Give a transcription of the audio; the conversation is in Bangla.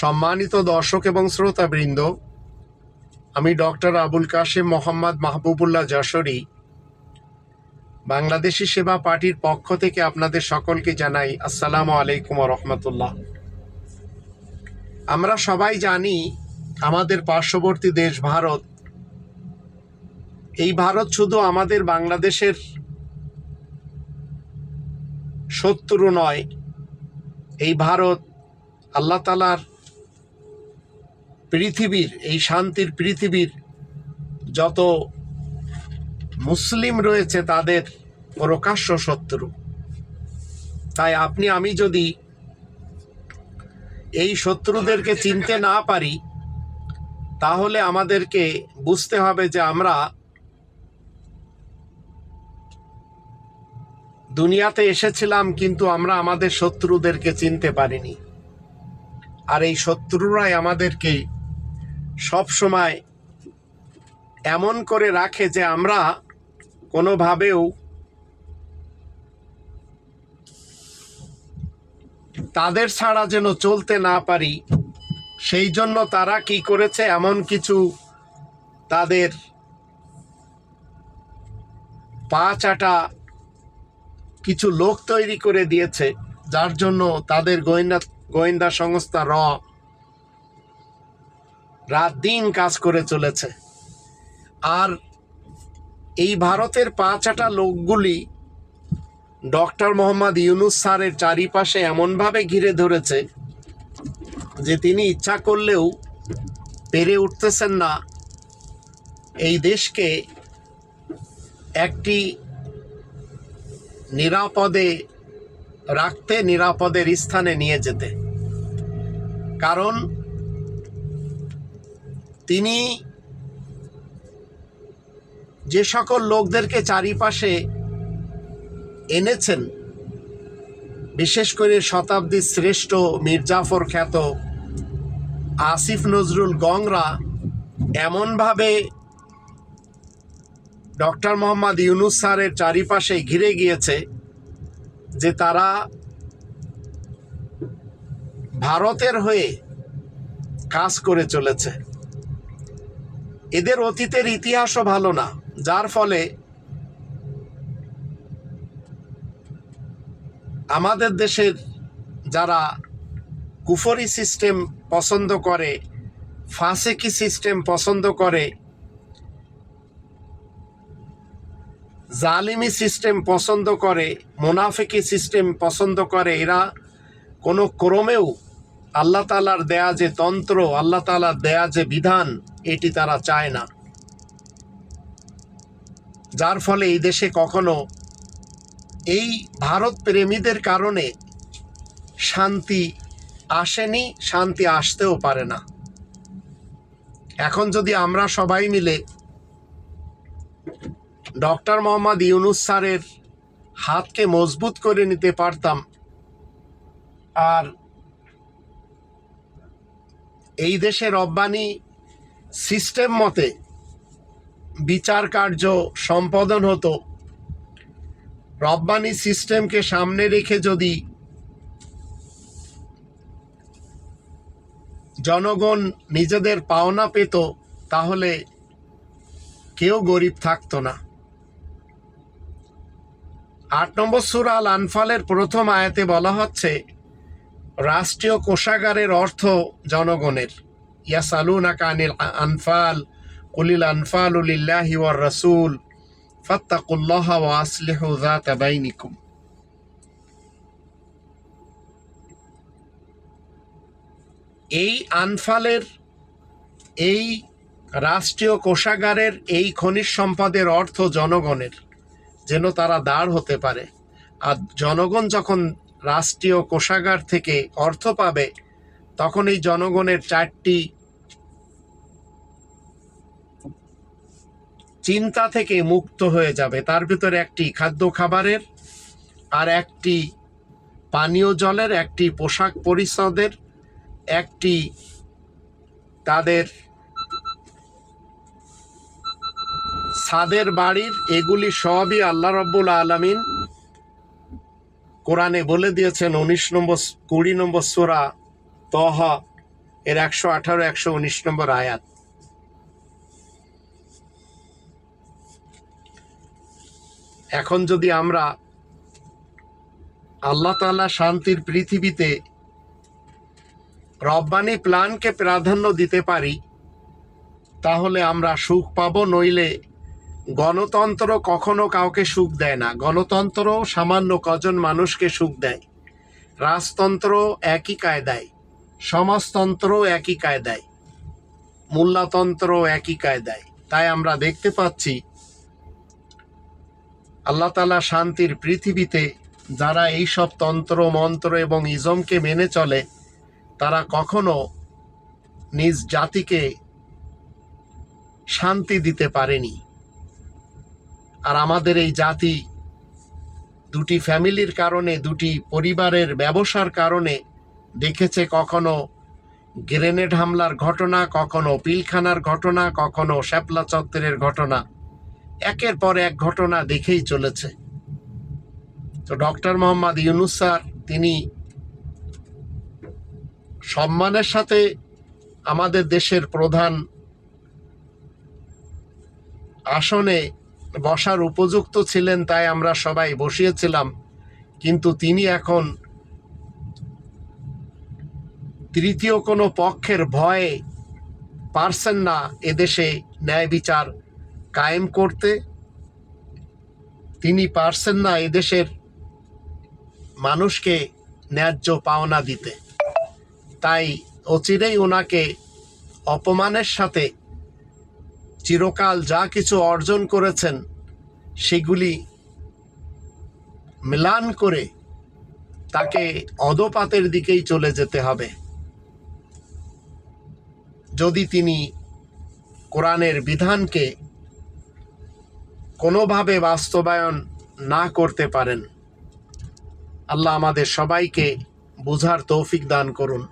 সম্মানিত দর্শক এবং শ্রোতাবৃন্দ, আমি ডক্টর আবুল কাশেম মোহাম্মদ মাহবুবুল্লাহ যশোরী, বাংলাদেশি সেবা পার্টির পক্ষ থেকে আপনাদের সকলকে জানাই আসসালামু আলাইকুম রহমতুল্লাহ। আমরা সবাই জানি আমাদের পার্শ্ববর্তী দেশ ভারত। এই ভারত শুধু আমাদের বাংলাদেশের শত্রু নয়, এই ভারত আল্লাহ তালার পৃথিবীর, এই শান্তির পৃথিবীর যত মুসলিম রয়েছে তাদের প্রকাশ্য শত্রু। তাই আপনি, আমি যদি এই শত্রুদেরকে চিনতে না পারি, তাহলে আমাদেরকে বুঝতে হবে যে আমরা দুনিয়াতে এসেছিলাম কিন্তু আমরা আমাদের শত্রুদেরকে চিনতে পারিনি। আর এই শত্রুরাই আমাদেরকে সব সময় এমন করে রাখে যে আমরা কোনোভাবেও তাদের ছাড়া যেন চলতে না পারি, সেই জন্য তারা কি করেছে? এমন কিছু তাদের পা চাটা কিছু লোক তৈরি করে দিয়েছে, যার জন্য তাদের গোয়েন্দা গোয়েন্দা সংস্থা র রাত দিন কাজ করে চলেছে। আর এই ভারতের পাঁচাটা লোকগুলি ডক্টর মোহাম্মদ ইউনুস স্যারের চারিপাশে এমনভাবে ঘিরে ধরেছে যে তিনি ইচ্ছা করলেও পেরে উঠতেছেন না। এই দেশকে একটি নিরাপদে রাখতে, নিরাপদের স্থানে নিয়ে যেতে। কারণ তিনি যে সকল লোকদেরকে চারিপাশে এনেছেন, বিশেষ করে শতাব্দীর শ্রেষ্ঠ মির্জাফর খ্যাত আসিফ নজরুল গংরা, এমনভাবে ডক্টর মোহাম্মদ ইউনুস স্যারের চারিপাশে ঘিরে গিয়েছে যে তারা ভারতের হয়ে কাজ করে চলেছে। এদের অতীতের ইতিহাসও ভালো না, যার ফলে আমাদের দেশের যারা কুফরি সিস্টেম পছন্দ করে, ফাঁসেকি সিস্টেম পছন্দ করে, জালিমি সিস্টেম পছন্দ করে, মোনাফেকি সিস্টেম পছন্দ করে, এরা কোনো ক্রমেও আল্লাহ তালার দেয়া যে তন্ত্র, আল্লাহ তালার দেয়া যে বিধান, এটি তারা চায় না। যার ফলে এই দেশে কখনো এই ভারত প্রেমীদের কারণে শান্তি আসেনি, শান্তি আসতেও পারে না। এখন যদি আমরা সবাই মিলে ডক্টর মোহাম্মদ ইউনুস স্যারের হাতকে মজবুত করে নিতে পারতাম, আর এই দেশে রব্বানি সিস্টেম মতে বিচার কার্য সম্পাদন হতো। রব্বানি সিস্টেমকে সামনে রেখে যদি জনগণ নিজেদের পাওনা পেত, তাহলে কেউ গরিব থাকতো না। আট নম্বর সুরা আল আনফালের প্রথম আয়াতে বলা হচ্ছে রাষ্ট্রীয় কোষাগারের অর্থ জনগণের। ইয়াসালুনা কানিল আনফাল, কুলিল আনফাল উলিল্লাহি ওয়ার রাসূল, ফাত্তাকুল্লাহ ওয়া আসলিহু যাতা বাইনিকুম। এই আনফালের, এই রাষ্ট্রীয় কোষাগারের এই খনিজ সম্পদের অর্থ জনগণের, যেন তারা দাঁড় হতে পারে। আর জনগণ যখন রাষ্ট্রীয় কোষাগার থেকে অর্থ পাবে, তখন এই জনগণের চারটি চিন্তা থেকে মুক্ত হয়ে যাবে। তার ভিতরে একটি খাদ্য খাবারের আর একটি পানীয় জলের, একটি পোশাক পরিচ্ছদের, একটি তাদের ছাদের বাড়ির, এগুলি সবই আল্লাহ রব্বুল আলমিন কোরআনে বলে দিয়েছেন উনিশ নম্বর কুড়ি নম্বর সোরা তহ এর একশো আঠারো, একশো উনিশ নম্বর আয়াত। এখন যদি আমরা আল্লাহ তাআলা শান্তির পৃথিবীতে রব্বানি প্ল্যানকে প্রাধান্য দিতে পারি, তাহলে আমরা সুখ পাবো, নইলে গণতন্ত্র কখনো কাউকে সুখ দেয় না। গণতন্ত্র সামান্য কজন মানুষকে সুখ দেয়। রাজতন্ত্র একই কায়দায়। সমাজতন্ত্র একই কায়দায়। মূল্যতন্ত্র একই কায়দায়। তাই আমরা দেখতে পাচ্ছি, আল্লাহ তালা শান্তির পৃথিবীতে যারা এইসব তন্ত্র, মন্ত্র এবং ইজমকে মেনে চলে, তারা কখনো নিজ জাতিকে শান্তি দিতে পারেনি। আর আমাদের এই জাতি দুটি ফ্যামিলির কারণে, দুটি পরিবারের ব্যবসার কারণে দেখেছে কখনো গ্রেনেড হামলার ঘটনা, কখনো পিলখানার ঘটনা, কখনো শ্যাপলা চত্বরের ঘটনা। একের পর এক ঘটনা দেখেই চলেছে। তো ডক্টর মোহাম্মদ ইউনুস স্যার, তিনি সম্মানের সাথে আমাদের দেশের প্রধান আসনে বসার উপযুক্ত ছিলেন তাই আমরা সবাই বসিয়েছিলাম। কিন্তু তিনি এখন তৃতীয় কোনো পক্ষের ভয়ে পারছেন না এদেশে ন্যায় বিচার কায়েম করতে। তিনি পারছেন না এদেশের মানুষকে ন্যায্য পাওনা দিতে। তাই অচিরেই ওনাকে অপমানের সাথে চিরকাল যা কিছু অর্জন করেছেন, সেগুলি মিলান করে তাকে অধপাতের দিকেই চলে যেতে হবে। যদি তিনি কোরআনের বিধানকে কোনোভাবে বাস্তবায়ন না করতে পারেন, আল্লাহ আমাদের সবাইকে বুঝার তৌফিক দান করুন।